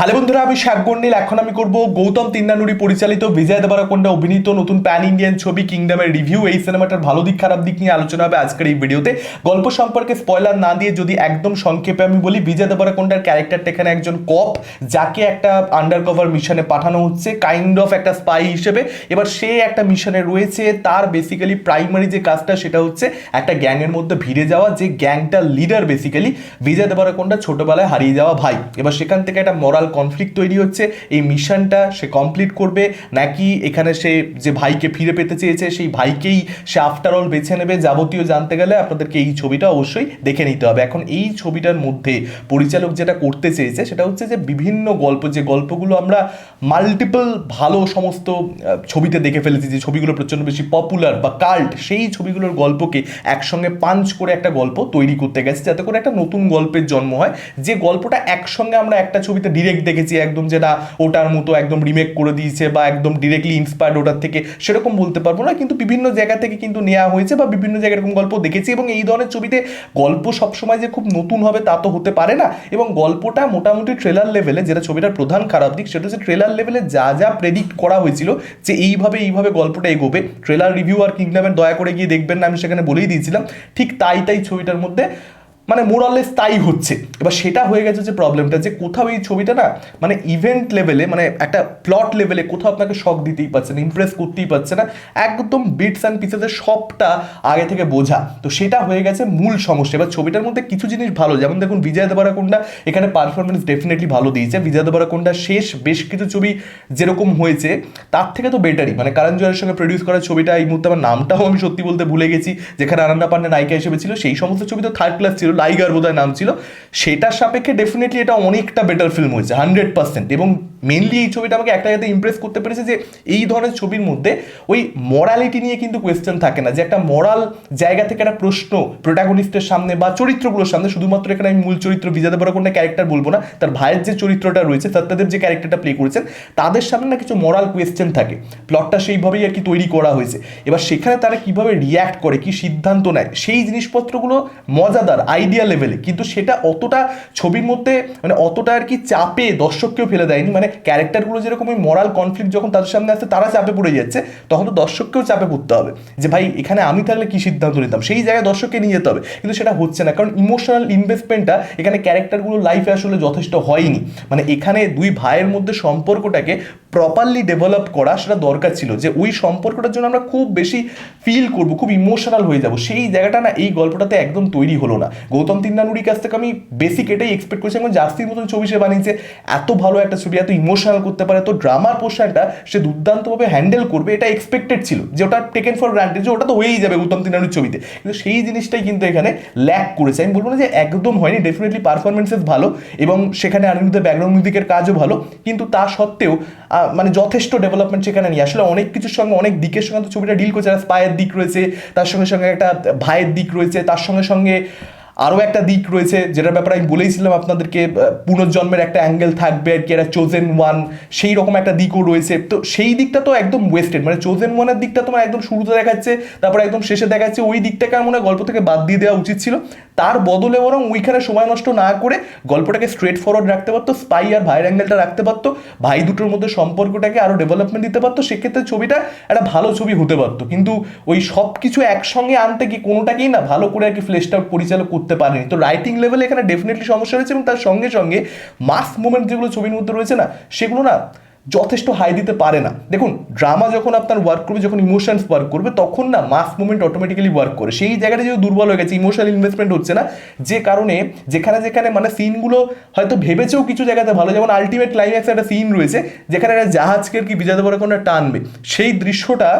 Hello বন্ধুরা, আমি শাক গন্ডিল এখন আমি করব গৌতম তিন্নানুরি পরিচালিত বিজয় দেবরাকোন্ডা অভিনীত নতুন প্যান ইন্ডিয়ান ছবি কিংডমের রিভিউ এই সিনেমাটার ভালো দিক, খারাপ দিক নিয়ে আলোচনা হবে আজকের এই ভিডিওতে। গল্প সম্পর্কে স্পয়লার না দিয়ে যদি একদম সংক্ষেপে আমি বলি, বিজয় দেবরাকোন্ডার ক্যারেক্টারটা এখানে একজন কপ যাকে একটা আন্ডার কভার মিশনে পাঠানো হচ্ছে কাইন্ড অফ একটা স্পাই হিসেবে। এবার সে একটা মিশনে রয়েছে, তার বেসিক্যালি প্রাইমারি যে কাজটা, সেটা হচ্ছে একটা গ্যাংয়ের মধ্যে ভিড়ে যাওয়া, যে গ্যাংটার লিডার বেসিক্যালি বিজয় দেবরাকোন্ডা ছোটোবেলায় হারিয়ে যাওয়া ভাই। এবার সেখান থেকে একটা মরাল কনফ্লিক্ট তৈরি হচ্ছে, এই মিশনটা সে কমপ্লিট করবে, নাকি এখানে সে যে ভাইকে ফিরে পেতে চেয়েছে, সেই ভাইকেই সে আফটার অল বেছে নেবে, যাবতীয় জানতে গেলে আপনাদেরকে এই ছবিটা অবশ্যই দেখে নিতে হবে। এখন এই ছবিটার মধ্যে পরিচালক যেটা করতে চেয়েছে, সেটা হচ্ছে যে বিভিন্ন গল্প, যে গল্পগুলো আমরা মাল্টিপল ভালো সমস্ত ছবিতে দেখে ফেলেছি, যে ছবিগুলো প্রচণ্ড বেশি পপুলার বা কাল্ট সেই ছবিগুলোর গল্পকে একসঙ্গে পাঞ্চ করে একটা গল্প তৈরি করতে গেছে, যাতে করে একটা নতুন গল্পের জন্ম হয়। যে গল্পটা একসঙ্গে আমরা একটা ছবিতে ডিরেক্ট দেখেছি, একদম যেটা ওটার মতো একদম রিমেক করে দিয়েছে বা একদম ডিরেক্টলি ইন্সপায়ার্ড ওটার থেকে, সেরকম বলতে পারব না। কিন্তু বিভিন্ন জায়গা থেকে কিন্তু নেওয়া হয়েছে বা বিভিন্ন জায়গায় এরকম গল্প দেখেছি এবং এই ধরনের ছবিতে গল্প সবসময় যে খুব নতুন হবে তা তো হতে পারে না। এবং গল্পটা মোটামুটি ট্রেলার লেভেলে যেটা ছবিটার প্রধান খারাপ দিক, সেটা হচ্ছে ট্রেলার লেভেলে যা যা প্রেডিক্ট করা হয়েছিল যে এইভাবে এইভাবে গল্পটা এগোবে। ট্রেলার রিভিউ আর কিংডমের দয়া করে গিয়ে দেখবেন না, আমি সেখানে বলেই দিয়েছিলাম। ঠিক তাই তাই ছবিটার মধ্যে মানে মোরালেস তাই হচ্ছে। এবার সেটা হয়ে গেছে যে প্রবলেমটা যে কোথাও এই ছবিটা না মানে ইভেন্ট লেভেলে মানে একটা প্লট লেভেলে কোথাও আপনাকে শখ দিতেই পারছে না ইমপ্রেস করতেই পারছে না, একদম বিটস অ্যান্ড পিসেসের সবটা আগে থেকে বোঝা। তো সেটা হয়ে গেছে মূল সমস্যা। এবার ছবিটার মধ্যে কিছু জিনিস ভালো, যেমন দেখুন বিজয় দেবরাকোন্ডা, এখানে পারফরমেন্স ডেফিনেটলি ভালো দিয়েছে। বিজয় দেবরাকোন্ডা শেষ বেশ কিছু ছবি যেরকম হয়েছে, তার থেকে তো বেটারই মানে কারণ জয়ের সঙ্গে প্রডিউস করা ছবিটা, এই মুহূর্তে আমার নামটাও আমি সত্যি বলতে ভুলে গেছি। যেখানে আনন্দা পান্ডে নায়িকা হিসেবে ছিল, সেই সমস্ত ছবি তো থার্ড ক্লাস ছিল। লাইগার বোধহয় নাম ছিল। সেটার সাপেক্ষে ডেফিনেটলি এটা অনেকটা বেটার ফিল্ম হয়েছে হান্ড্রেড পার্সেন্ট এবং মেনলি এই ছবিটা আমাকে একটা যাতে ইমপ্রেস করতে পেরেছে যে এই ধরনের ছবির মধ্যে ওই মরালিটি নিয়ে কিন্তু কোয়েশ্চেন থাকে না। যে একটা মরাল জায়গা থেকে একটা প্রশ্ন প্রোটাগনিস্টের সামনে বা চরিত্রগুলোর সামনে, শুধুমাত্র এখানে আমি মূল চরিত্র বিজাতে বড় কোনো ক্যারেক্টার বলব না, তার ভাইয়ের যে চরিত্রটা রয়েছে, সত্যদেব যে ক্যারেক্টারটা প্লে করেছেন, তাদের সামনে না কিছু মরাল কোয়েশ্চেন থাকে। প্লটটা সেইভাবেই আর কি তৈরি করা হয়েছে। এবার সেখানে তারা কীভাবে রিয়্যাক্ট করে, কি সিদ্ধান্ত নেয়, সেই জিনিসপত্রগুলো মজাদার আইডিয়া লেভেলে কিন্তু সেটা অতটা ছবির মধ্যে মানে অতটা আর কি চাপে দর্শককেও ফেলে দেয়নি। মানে ক্যারেক্টারগুলো যেরকম ওই মরাল কনফ্লিক্ট যখন তাদের সামনে আসছে, তারা চাপে পড়ে যাচ্ছে, তখন তো দর্শককেও চাপে পড়তে হবে। যে ভাই, এখানে আমি থাকলে কি সিদ্ধান্ত নিতাম? সেই জায়গায় দর্শককে নিয়ে যেতে হবে। কিন্তু সেটা হচ্ছে না। কারণ ইমোশনাল ইনভেস্টমেন্টটা এখানে ক্যারেক্টারগুলো লাইফে আসলে যথেষ্ট হয়নি। মানে এখানে দুই ভাইয়ের মধ্যে সম্পর্কটাকে প্রপারলি ডেভেলপ করা সেটা দরকার ছিল যে ওই সম্পর্কটার জন্য আমরা খুব বেশি ফিল করব, খুব ইমোশনাল হয়ে যাব। সেই জায়গাটা না এই গল্পটাতে একদম তৈরি হলো না। গৌতম তিন্নানুরির কাছ থেকে আমি বেসিক এটাই এক্সপেক্ট করেছি। এবং জাস্তির মতন ছবি সে বানিয়েছে, এত ভালো একটা ছবি, এত ইমোশনাল করতে পারে তো ড্রামার পোর্শনটা সে দুর্দান্তভাবে হ্যান্ডেল করবে, এটা এক্সপেক্টেড ছিল। যে ওটা টেকেন ফর গ্রান্টেড যে ওটা তো হয়েই যাবে গৌতম তিন্নানুর ছবিতে। কিন্তু সেই জিনিসটাই কিন্তু এখানে ল্যাক করেছে। আমি বলব না যে একদম হয়নি ডেফিনেটলি পারফরমেন্সেস ভালো এবং সেখানে অনিরুদ্ধের ব্যাকগ্রাউন্ড মিউজিকের কাজও ভালো। কিন্তু তা সত্ত্বেও মানে যথেষ্ট ডেভেলপমেন্ট সেখানে নিয়ে আসলে। অনেক কিছুর সঙ্গে, অনেক দিকের সঙ্গে তো ছবিটা ডিল করছে স্পায়ের দিক রয়েছে, তার সঙ্গে সঙ্গে একটা ভাইয়ের দিক রয়েছে, তার সঙ্গে সঙ্গে আরও একটা দিক রয়েছে, যেটার ব্যাপারে আমি বলেইছিলাম আপনাদেরকে পুনর্জন্মের একটা অ্যাঙ্গেল থাকবে আর কি, একটা চোজেন ওয়ান সেই রকম একটা দিকও রয়েছে। তো সেই দিকটা তো একদম ওয়েস্টেড মানে চোজেন ওয়ানের দিকটা তোমার একদম শুরুতে দেখাচ্ছে, তারপরে একদম শেষে দেখাচ্ছে, ওই দিকটাকে আমার মনে হয় গল্প থেকে বাদ দিয়ে দেওয়া উচিত ছিল। তার বদলে বরং ওইখানে সময় নষ্ট না করে গল্পটাকে স্ট্রেট ফরওয়ার্ড রাখতে পারতো স্পাই আর ভাইয়ের অ্যাঙ্গেলটা রাখতে পারতো, ভাই দুটোর মধ্যে সম্পর্কটাকে আরও ডেভেলপমেন্ট দিতে পারতো, সেক্ষেত্রে ছবিটা একটা ভালো ছবি হতে পারতো। কিন্তু ওই সব কিছু একসঙ্গে আনতে কি কোনোটাকেই না ভালো করে আর কি ফ্লেশড আউট পরিচালক করতে পারেনি। তো রাইটিং লেভেলে এখানে ডেফিনেটলি সমস্যা রয়েছে এবং তার সঙ্গে সঙ্গে মাস মুভমেন্ট যেগুলো ছবির মধ্যে রয়েছে না, সেগুলো না যথেষ্ট হাই দিতে পারে না। দেখুন ড্রামা যখন আপনার ওয়ার্ক করবে, যখন ইমোশনস ওয়ার্ক করবে, তখন না মাস মুভমেন্ট অটোমেটিক্যালি ওয়ার্ক করে। সেই জায়গাটা যেহেতু দুর্বল হয়ে গেছে ইমোশনাল ইনভেস্টমেন্ট হচ্ছে না, যে কারণে যেখানে যেখানে মানে সিনগুলো হয়তো ভেবেছেও কিছু জায়গাতে ভালো, যেমন আলটিমেট ক্লাইম্যাক্স একটা সিন রয়েছে, যেখানে একটা জাহাজকে কি বিজয় দেবরাকোন্ডা টানবে। সেই দৃশ্যটা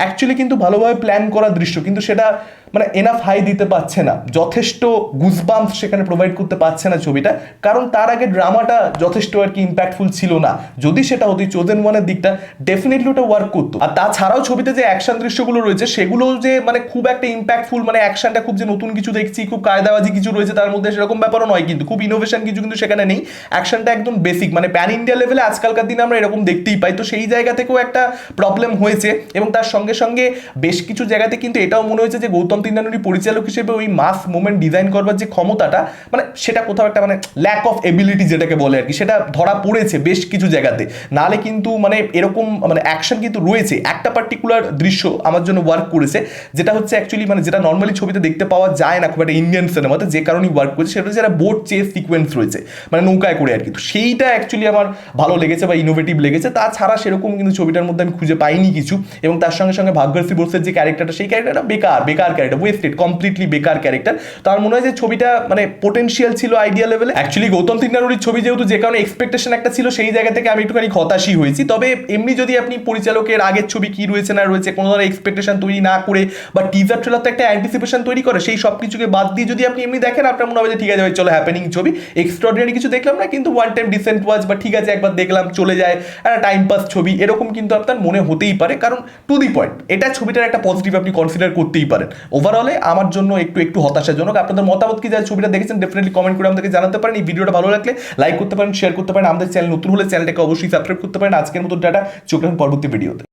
অ্যাকচুয়ালি কিন্তু ভালোভাবে প্ল্যান করা দৃশ্য, কিন্তু সেটা মানে এনাফ হাই দিতে পারছে না। যথেষ্ট গুজবাম্প সেখানে প্রোভাইড করতে পারছে না ছবিটা। কারণ তার আগে ড্রামাটা যথেষ্ট আর কি ইম্প্যাক্টফুল ছিল না। যদি সেটা হতো চোদেন ওয়ানের দিকটা ডেফিনেটলি ওটা ওয়ার্ক করতো। আর তাছাড়াও ছবিতে যে অ্যাকশন দৃশ্যগুলো রয়েছে সেগুলো যে মানে খুব একটা ইম্প্যাক্টফুল মানে অ্যাকশনটা খুব যে নতুন কিছু দেখছি, খুব কায়দাবাজি কিছু রয়েছে, তার মধ্যে সেরকম ব্যাপারও নয় কিন্তু, খুব ইনোভেশন কিছু কিন্তু সেখানে নেই। অ্যাকশনটা একদম বেসিক মানে প্যান ইন্ডিয়া লেভেলে আজকালকার দিনে আমরা এরকম দেখতেই পাই। তো সেই জায়গা থেকেও একটা প্রবলেম হয়েছে। এবং তার সঙ্গে সঙ্গে বেশ কিছু জায়গাতে কিন্তু এটাও মনে হয়েছে যে গৌতম গৌতম তিন্নানুরি পরিচালক হিসেবে ওই মাস মোমেন্ট ডিজাইন করবার যে ক্ষমতাটা মানে সেটা কোথাও একটা মানে ল্যাক অফ এবিলিটি যেটাকে বলে আর কি, সেটা ধরা পড়েছে বেশ কিছু জায়গাতে। নালে কিন্তু মানে এরকম মানে অ্যাকশন কিন্তু রয়েছে। একটা পার্টিকুলার দৃশ্য আমার জন্য ওয়ার্ক করেছে, যেটা হচ্ছে অ্যাকচুয়ালি মানে যেটা নর্মালি ছবিতে দেখতে পাওয়া যায় না খুব একটা ইন্ডিয়ান সিনেমাতে যে কারণেই ওয়ার্ক করেছে, সেটা হচ্ছে একটা বোট চেস সিকোয়েন্স রয়েছে মানে নৌকায় করে আর কি। তো সেইটা অ্যাকচুয়ালি আমার ভালো লেগেছে বা ইনোভেটিভ লেগেছে, তাছাড়া সেরকম কিন্তু ছবিটার মধ্যে আমি খুঁজে পাইনি কিছু, এবং তার সঙ্গে সঙ্গে ভাগ্যশ্রী বোসের যে ক্যারেক্টারটা সেই ক্যারেক্টারটা বেকার বেকার ক্যারেক্টার ওয়েস্টেড কমপ্লিটলি বেকার ক্যারেক্টার তো আমার মনে হয় যে ছবিটা মানে পোটেনশিয়াল ছিল আইডিয়া লেভেলে অ্যাকচুয়ালি গৌতম তিন্নারুরির ছবি যেহেতু যে কারণে এক্সপেকটেশন একটা ছিল, সেই জায়গা থেকে আমি একটুখানি হতাশই হয়েছি। তবে এমনি যদি আপনি পরিচালকের আগের ছবি কি রয়েছে না রয়েছে, কোনো ধরনের এক্সপেকটেশন তৈরি না করে বা টিজার ট্রেলার তো একটা অ্যান্টিসিপেশন তৈরি করে, সেই সব কিছুকে বাদ দিয়ে যদি আপনি এমনি দেখেন, আপনার মনে হবে যে ঠিক আছে চলো হ্যাপেনিং ছবি। এক্সট্রাঅর্ডিনারি কিছু দেখলাম না, কিন্তু ওয়ান টাইম ডিসেন্ট ওয়াজ বা ঠিক আছে, একবার দেখলাম, চলে যায়, একটা টাইম পাস ছবি, এরকম কিন্তু আপনার মনে হতেই পারে। কারণ টু দি পয়েন্ট এটা ছবিটার একটা পজিটিভ আপনি কনসিডার করতেই পারেন। ওভারঅলে আমার জন্য একটু একটু হতাশাজনক। আপনাদের মতামত কি? যা ছবিটা দেখেছেন ডেফিনেটলি কমেন্ট করে আমাদেরকে জানাতে পারেন। এই ভিডিওটা ভালো লাগলে লাইক করতে পারেন শেয়ার করতে পারেন। আমাদের চ্যানেল নতুন হলে চ্যানেলটাকে অবশ্যই সাবস্ক্রাইব করতে পারেন। আজকের মতো ডাটা চোখ রাখুন পরবর্তী ভিডিওতে